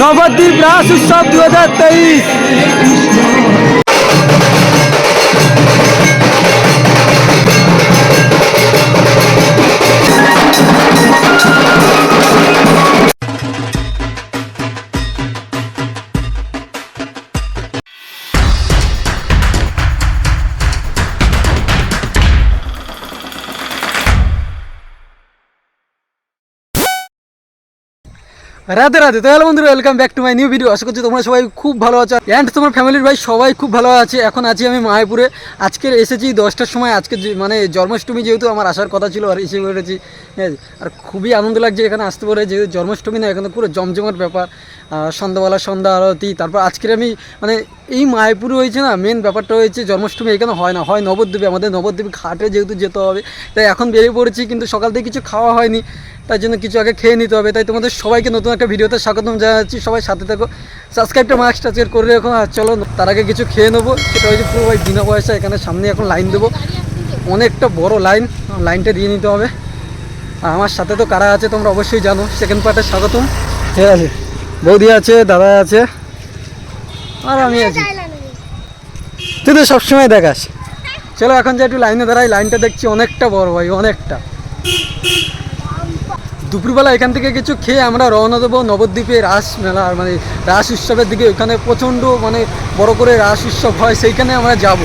নবদ্বীপ রাস উৎসব দু হাজার তেইশ। রাধে রাধে, তাহলে বন্ধুরা welcome back to my new video আশা করছি তোমরা সবাই খুব ভালো আছো। অ্যান্ড তোমার ফ্যামিলির ভাই সবাই খুব ভালো আছে। এখন আছি আমি মায়াপুরে। আজকে এসেছি দশটার সময়। আজকে মানে জন্মাষ্টমী যেহেতু আমার আসার কথা ছিল, আর এসে ঠিক আছে? আর খুবই আনন্দ লাগছে এখানে আসতে পারে। যেহেতু জন্মাষ্টমী না, এখানে পুরো জমজমাট ব্যাপার। সন্ধ্যাবেলা, সন্ধ্যা আরতি, তারপর আজকের আমি মানে এই মায়াপুরে হয়েছে না মেন ব্যাপারটা হয়েছে জন্মাষ্টমী এখানে হয় না। হয় নবদ্বীপে। আমাদের নবদ্বীপ ঘাটে যেহেতু যেতে হবে। তাই এখন বেরিয়ে পড়েছি, কিন্তু সকাল থেকে কিছু খাওয়া হয়নি। তাই জন্য কিছু আগে খেয়ে নিতে হবে। তাই তোমাদের সবাইকে নতুন একটা ভিডিওতে স্বাগতম জানাচ্ছি। সবাই সাথে থাকো। সাবস্ক্রাইবটা মাস্ট আজকের করে রেখো। আর চলো তার আগে কিছু খেয়ে নেব। সেটা হচ্ছে পুরো ভাই বিনা পয়সা এখানে সামনে এখন লাইন দেবো। অনেকটা বড় লাইন লাইনটা দিয়ে নিতে হবে। আর আমার সাথে তো কারা আছে তোমরা অবশ্যই জানো। সেকেন্ড পার্টে স্বাগতম। ঠিক আছে? বৌদি আছে দাদা আছে। আর আমি আছি। তুই তো সবসময় দেখাস। চলো এখন যে একটু লাইনে দাঁড়াই। লাইনটা দেখছি অনেকটা বড় ভাই অনেকটা। দুপুরবেলা এখান থেকে কিছু খেয়ে আমরা রওনা দেবো নবদ্বীপে রাস মেলা মানে রাস উৎসবের দিকে। ওখানে প্রচণ্ড মানে বড় করে রাস উৎসব হয়, সেইখানে আমরা যাব।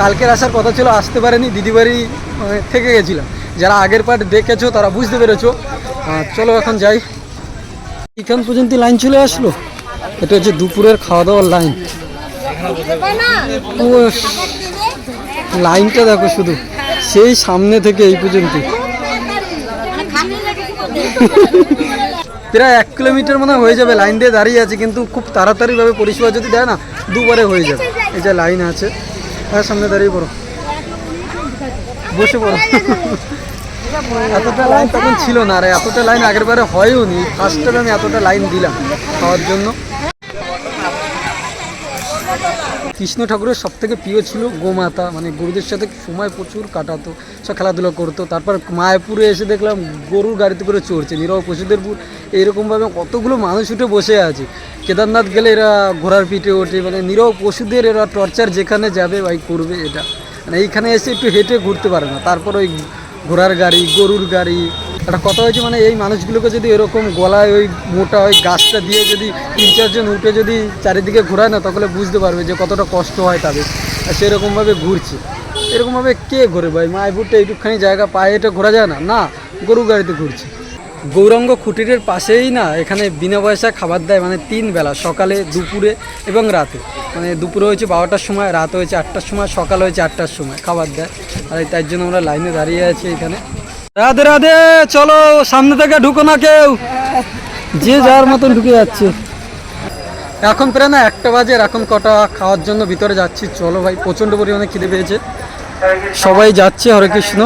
কালকের আসার কথা ছিল, আসতে পারেনি দিদি বাড়ি মানে থেকে গেছিলাম। যারা আগের পার্ট দেখেছ, তারা বুঝতে পেরেছ। চলো এখন যাই। এখান পর্যন্ত লাইন চলে আসলো? এটা হচ্ছে দুপুরের খাওয়া দাওয়ার লাইন লাইনটা দেখো শুধু। সেই সামনে থেকে এই পর্যন্ত। প্রায় এক কিলোমিটার মনে হয়ে যাবে, লাইন দিয়ে দাঁড়িয়ে আছে, কিন্তু খুব তাড়াতাড়িভাবে পরিষেবা যদি দেয় না, দুবারে হয়ে যাবে। এই যে লাইন আছে হ্যাঁ সামনে দাঁড়িয়ে পড়ো। বসে পড়ো। এতটা লাইন তখন ছিল না, আর এতটা লাইন আগের বারে হয়ও নি ফার্স্ট টাইম আমি এতটা লাইন দিলাম খাওয়ার জন্য। কৃষ্ণ ঠাকুরের সব থেকে প্রিয় ছিল গোমাতা। মানে গরুদের সাথে সময় প্রচুর কাটাতো, সব খেলাধুলা করতো। তারপর মায়াপুরে এসে দেখলাম গরুর গাড়িতে করে চড়ছে, নিরব পশুদের এইরকমভাবে কতগুলো মানুষ উঠে বসে আছে। কেদারনাথ গেলে এরা ঘোড়ার পিঠে ওঠে মানে নিরব পশুদের এরা টর্চার যেখানে যাবে ভাই করবে এটা। মানে এইখানে এসে একটু হেঁটে ঘুরতে পারে না। তারপর ওই ঘোড়ার গাড়ি, গরুর গাড়ি। একটা কথা হয়েছে মানে এই মানুষগুলোকে যদি এরকম গলায় ওই মোটা ওই গাছটা দিয়ে যদি তিন চারজন উঠে যদি চারিদিকে ঘোরায় না, তাহলে বুঝতে পারবে যে কতটা কষ্ট হয় তাদের। আর সেরকমভাবে ঘুরছে। এরকমভাবে কে ঘোরে ভাই? মায়পুরটা এইটুকখানি জায়গা, পায়ে এটা ঘোরা যায় না? না গরু গাড়িতে ঘুরছে। গৌরাঙ্গ খুঁটিরের পাশেই না, এখানে বিনা পয়সা খাবার দেয় মানে তিন বেলা, সকালে, দুপুরে এবং রাতে। মানে দুপুরে হয়েছে বারোটার সময়, রাত হয়েছে আটটার সময়, সকাল হয়েছে আটটার সময় খাবার দেয়। আর তার জন্য আমরা লাইনে দাঁড়িয়ে আছি এখানে। রাধে রাধে, চলো সামনে থেকে ঢুকো না কেউ। যে যার মতন ঢুকে যাচ্ছে। এখন প্রায় না একটা বাজে এখন কটা খাওয়ার জন্য ভিতরে যাচ্ছি। চলো ভাই, প্রচণ্ড পরিমাণে খিদে পেয়েছে। সবাই যাচ্ছে, হরে কৃষ্ণ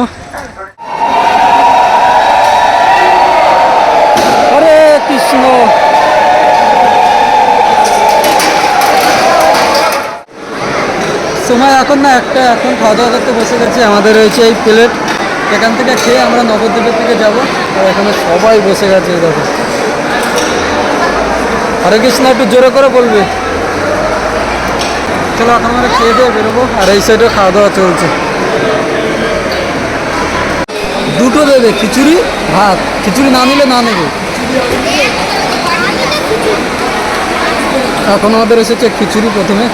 হরে কৃষ্ণ সময় এখন না, একটা এখন খাওয়া দাওয়া করতে বসে গেছে, আমাদের রয়েছে এই প্লেট। এখান থেকে খেয়ে আমরা নবদ্বীপের দিকে যাব, আর এখানে সবাই বসে গেছে দেখো। হরে কৃষ্ণ, একটু জোরে করে বলবে। চলো, এখন আমরা খেয়ে দিয়ে বেরোবো, আর এই সাইডে খাওয়া দাওয়া চলছে। দুটো দেবে খিচুড়ি, ভাত। খিচুড়ি না নিলে না নেবে। এখন আমাদের এসেছে খিচুড়ি প্রথমে।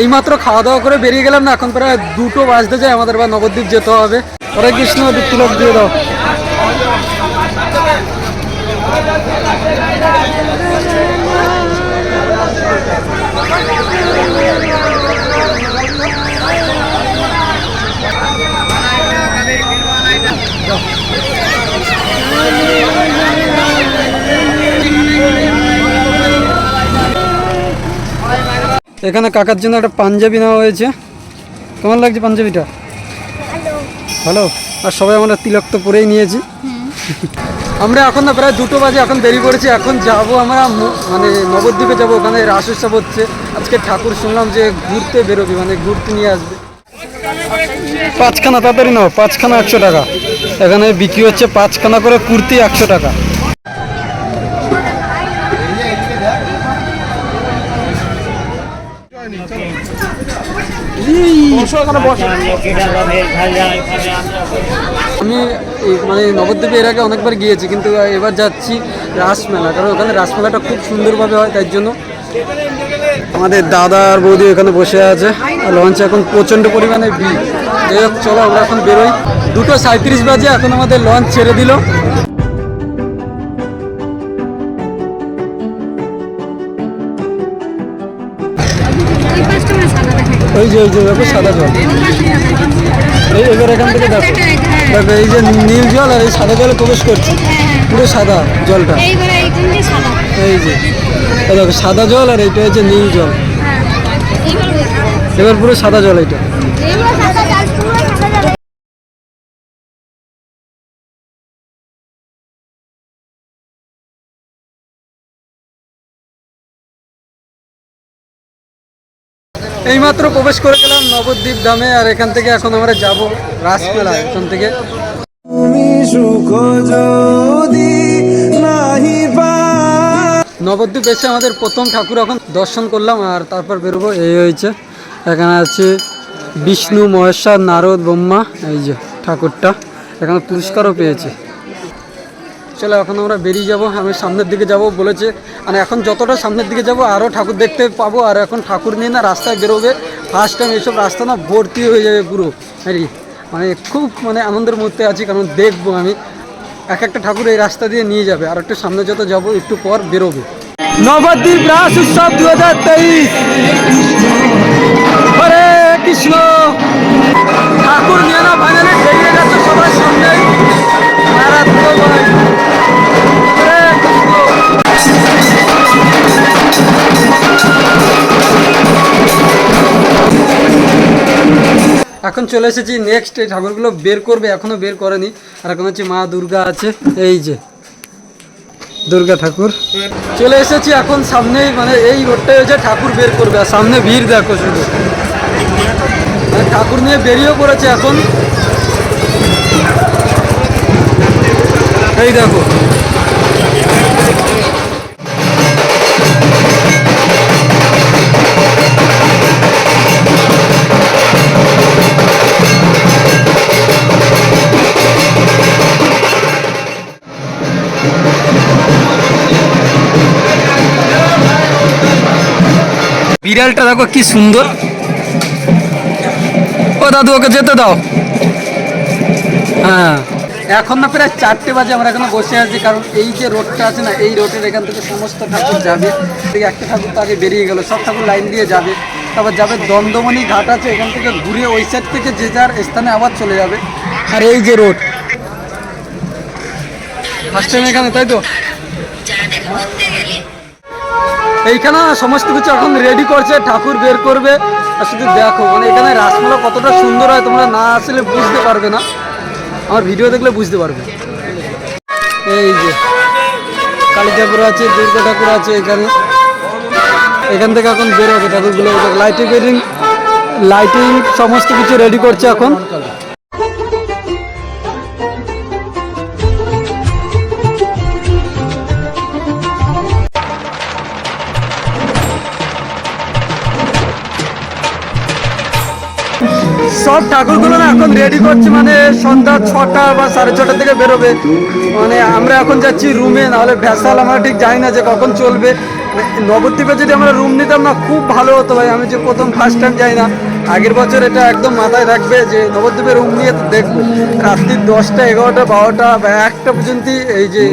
এইমাত্র খাওয়া দাওয়া করে বেরিয়ে গেলাম না, এখন প্রায় দুটো বাজতে যায়, আমাদের বা নবদ্বীপ যেতে হবে। হরে কৃষ্ণ তিলক দিয়ে দাও। এখানে কাকার জন্য একটা পাঞ্জাবি নেওয়া হয়েছে। কেমন লাগছে পাঞ্জাবিটা? ভালো। আর সবাই আমরা তিলক তো পরেই নিয়েছি। আমরা এখন না প্রায় দুটো বাজে এখন বেরিয়ে পড়েছি। এখন যাব আমরা মানে নবদ্বীপে যাব। ওখানে রাস উৎসব হচ্ছে। আজকে ঠাকুর শুনলাম যে ঘুরতে বেরোবি মানে ঘুরতে নিয়ে আসবে। পাঁচখানা তাড়াতাড়ি নাও। পাঁচখানা একশো টাকা। এখানে বিক্রি হচ্ছে পাঁচখানা করে কুর্তি, একশো টাকা। আমি মানে নবদ্বীপে এর আগে অনেকবার গিয়েছি, কিন্তু এবার যাচ্ছি রাসমেলা, কারণ ওখানে রাসমেলাটা খুব সুন্দরভাবে হয়, তাই জন্য আমাদের দাদা আর বৌদি এখানে বসে আছে। লঞ্চে এখন প্রচণ্ড পরিমাণে ভিড়। যাই চলো আমরা এখন বেরোই। দুটো সাঁত্রিশ বাজে, এখন আমাদের লঞ্চ ছেড়ে দিল। ওই যে ওই যে দেখো সাদা জল। এই এবার এখান থেকে দেখো। দেখো, এই যে নীল জল আর এই সাদা জলে প্রবেশ করছে। পুরো সাদা জলটা এইবারে এইখান দিয়ে সাদা সাদা জল আর এইটা হচ্ছে নীল জল। এবার পুরো সাদা জল জল এইমাত্র প্রবেশ করে গেলাম নবদ্বীপ ধামে, আর এখান থেকে এখন আমরা যাব রাসমেলা এখান থেকে। তুমি সুখ যদি নাহি পা নবদ্বীপ এসে আমাদের প্রথম ঠাকুর এখন দর্শন করলাম আর তারপর বেরোবো, এই হয়েছে। এখানে আছে বিষ্ণু, মহেশ্বর, নারদ, ব্রহ্মা, এই যে ঠাকুরটা। এখানে পুরস্কারও পেয়েছে। চলো এখন আমরা বেরিয়ে যাব, আমি সামনের দিকে যাব বলেছে। মানে এখন যতটা সামনের দিকে যাব, আরও ঠাকুর দেখতে পাবো। আর এখন ঠাকুর নিয়ে না রাস্তায় বেরোবে। ফার্স্ট টাইম এইসব রাস্তা না ভর্তি হয়ে যাবে পুরো আর মানে খুব মানে আনন্দের মধ্যে আছি, কারণ দেখব আমি। এক একটা ঠাকুর এই রাস্তা দিয়ে নিয়ে যাবে, আর একটু সামনে যত যাব, একটু পর বেরোবে। নবদ্বীপ রাস উৎসব দু হাজার তেইশ। হরে কৃষ্ণ। ঠাকুর নিয়ে না ফাইনালি সবার সামনে। এখন চলে এসেছি নেক্সট এই ঠাকুরগুলো বের করবে, এখনও বের করেনি। আর এখন হচ্ছে মা দুর্গা আছে, এই যে। দুর্গা ঠাকুর। চলে এসেছি এখন সামনেই মানে এই রোডটাই হচ্ছে ঠাকুর বের করবে, আর সামনে ভিড় দেখো শুধু। ঠাকুর নিয়ে বেরিয়েও পড়েছে এখন। এই দেখো। বিড়ালটা দেখো কি সুন্দর। ও দাদু, ওকে যেতে দাও। হ্যাঁ। এখন না প্রায় চারটে বাজে, আমরা এখানে বসে আছি, কারণ এই যে রোডটা আছে না, এই রোডের এখান থেকে সমস্ত ঠাকুর যাবে। একটা ঠাকুর তো আগে বেরিয়ে গেল, সব ঠাকুর লাইন দিয়ে যাবে। তারপর যাবে দন্দমণি ঘাট আছে, এখান থেকে ঘুরে ওই সাইড থেকে যে যার স্থানে আবার চলে যাবে। আর এই যে রোড। ফার্স্ট টাইম এখানে, তাই তো? এইখানে সমস্ত কিছু এখন রেডি করছে, ঠাকুর বের করবে। আর শুধু দেখো মানে এখানে রাসমেলা কতটা সুন্দর হয়, তোমরা না আসলে বুঝতে পারবে না। আমার ভিডিও দেখলে বুঝতে পারবে। এই যে কালী ঠাকুর আছে, দুর্গা ঠাকুর আছে এখানে। এখান থেকে এখন বেরোবে ঠাকুরগুলো। লাইটিং লাইটিং সমস্ত কিছু রেডি করছে এখন। সব ঠাকুরগুলো না এখন রেডি করছে মানে সন্ধ্যা ছটা বা সাড়ে ছটা থেকে বেরোবে। মানে আমরা এখন যাচ্ছি রুমে নাহলে ভ্যাসাল আমরা ঠিক জানি না যে কখন চলবে। নবদ্বীপে যদি আমরা রুম নিতাম না, খুব ভালো হতো ভাই। আমি যে প্রথম ফার্স্ট টাইম যাই না, আগের বছর এটা একদম মাথায় রাখবে যে নবদ্বীপে রুম নিয়ে তো দেখব। রাত্রির দশটা, এগারোটা, বারোটা বা একটা পর্যন্ত এই যে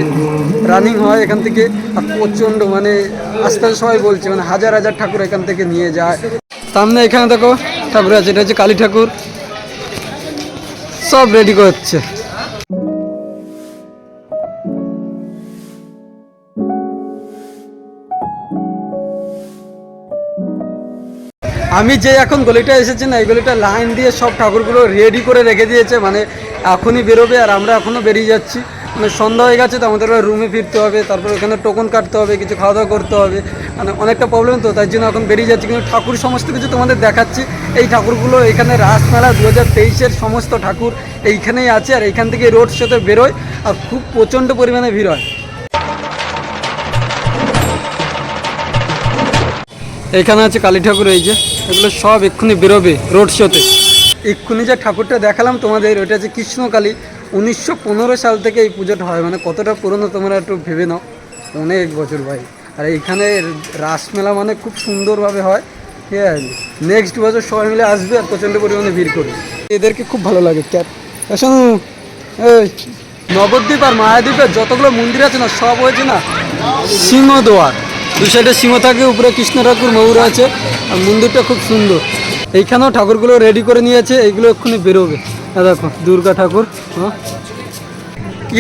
রানিং হয় এখান থেকে। প্রচণ্ড মানে আস্তে আস্তে সবাই বলছে মানে হাজার হাজার ঠাকুর এখান থেকে নিয়ে যায়। সামনে এখানে দেখো ঠাকুর আছে এটা হচ্ছে কালী ঠাকুর। সব রেডি করছে। আমি যে এখন গলিটা এসেছি না, এই গলিটা লাইন দিয়ে সব ঠাকুরগুলো রেডি করে রেখে দিয়েছে মানে এখনই বেরোবে আর আমরা এখনও বেরিয়ে যাচ্ছি। মানে সন্ধ্যা হয়ে গেছে তো আমাদের রুমে ফিরতে হবে, তারপর ওখানে টোকন কাটতে হবে, কিছু খাওয়া দাওয়া করতে হবে। মানে অনেকটা প্রবলেম তো তাই জন্য এখন বেরিয়ে যাচ্ছি। কিন্তু ঠাকুর সমস্ত কিছু তোমাদের দেখাচ্ছি। এই ঠাকুরগুলো এখানে রাসমেলা দু হাজার তেইশের সমস্ত ঠাকুর এইখানেই আছে, আর এইখান থেকে রোড শোতে বেরোয়, আর খুব প্রচণ্ড পরিমাণে ভিড় হয়। এখানে আছে কালী ঠাকুর, এই যে, এগুলো সব এক্ষুনি বেরোবে রোড শোতে এক্ষুনি যে ঠাকুরটা দেখালাম তোমাদের ওইটা হচ্ছে কৃষ্ণকালী। উনিশশো পনেরো সাল থেকে এই পুজোটা হয়। মানে কতটা পুরনো তোমরা একটু ভেবে নাও। অনেক বছর ভাই। আর এইখানে রাসমেলা মানে খুব সুন্দরভাবে হয়। ঠিক আছে? নেক্সট বছর সবাই মিলে আসবে আর প্রচণ্ড পরিমাণে ভিড় করবে। এদেরকে খুব ভালো লাগে শোনো এই নবদ্বীপ আর মায়াদ্বীপের যতগুলো মন্দির আছে না, সব হয়েছে না সিংহদুয়ার দু সাইডে সিংহ থাকে, উপরে কৃষ্ণ ঠাকুর, ময়ূর আছে। আর মন্দিরটা খুব সুন্দর। এইখানেও ঠাকুরগুলো রেডি করে নিয়েছে, এইগুলো এক্ষুনি বেরোবে। দেখো দুর্গা ঠাকুর হ্যাঁ।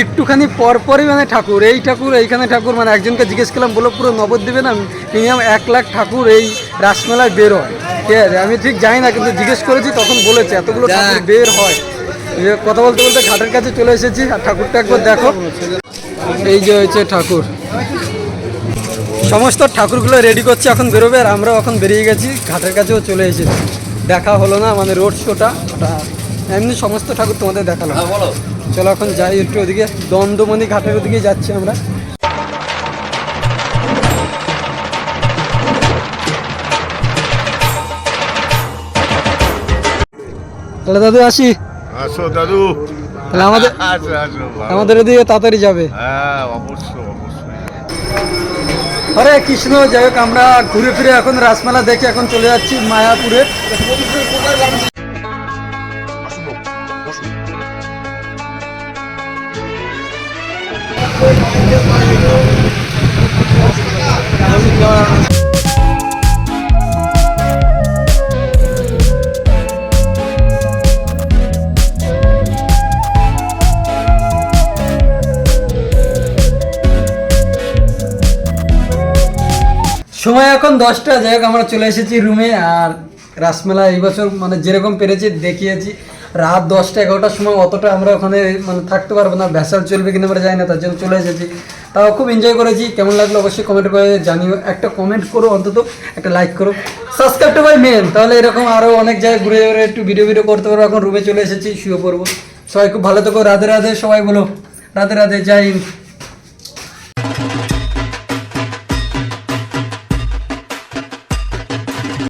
একটুখানি পরপরই মানে ঠাকুর এই ঠাকুর এইখানে ঠাকুর মানে একজনকে জিজ্ঞেস করলাম বলো পুরো নবদ্বীপে না? মিনিমাম এক লাখ ঠাকুর এই রাসমেলায় বের হয়। ঠিক আছে? আমি ঠিক জানি না কিন্তু জিজ্ঞেস করেছি তখন বলেছে এতগুলো ঠাকুর বের হয়। কথা বলতে বলতে ঘাটের কাছে চলে এসেছি আর ঠাকুরটা একবার দেখো। এই যে হয়েছে ঠাকুর। সমস্ত ঠাকুরগুলো রেডি করছে এখন বেরোবে আর আমরাও এখন বেরিয়ে গেছি ঘাটের কাছেও চলে এসেছি। দেখা হলো না মানে রোড শোটা ওটা এমনি সমস্ত ঠাকুর তোমাদের দেখালাম। চলো এখন যাই একটু ওদিকে। দন্দমণি ঘাটের ওদিকে যাচ্ছি আমরা। তাহলে দাদু আসি? আসো দাদু। তাহলে আমাদের। আমাদের ওদিকে তাড়াতাড়ি যাবে। হ্যাঁ অবশ্যই অবশ্যই। হরে কৃষ্ণ যাই হোক আমরা ঘুরে ফিরে এখন রাসমেলা দেখে এখন চলে যাচ্ছি মায়াপুরে। সময় এখন দশটা, যাই হোক, আমরা চলে এসেছি রুমে আর রাসমেলা এই বছর মানে যেরকম পেরেছি দেখিয়েছি। রাত দশটা, এগারোটার সময় অতটা আমরা ওখানে মানে থাকতে পারব না ভ্যাসাল চলবে কিনা আমরা যাই না, তার জন্য চলে এসেছি। তাও খুব এনজয় করেছি, কেমন লাগল অবশ্যই কমেন্ট করে জানিও, একটা কমেন্ট করো অন্তত, একটা লাইক করো। সাবস্ক্রাইবটা ভাই মেন তাহলে এরকম আরও অনেক জায়গায় ঘুরে ঘুরে একটু ভিডিও ভিডিও করতে পারব, এখন রুমে চলে এসেছি, শুয়ে পড়ব। সবাই খুব ভালো থেকো, রাধে রাধে, সবাই বলো, রাধে রাধে যাই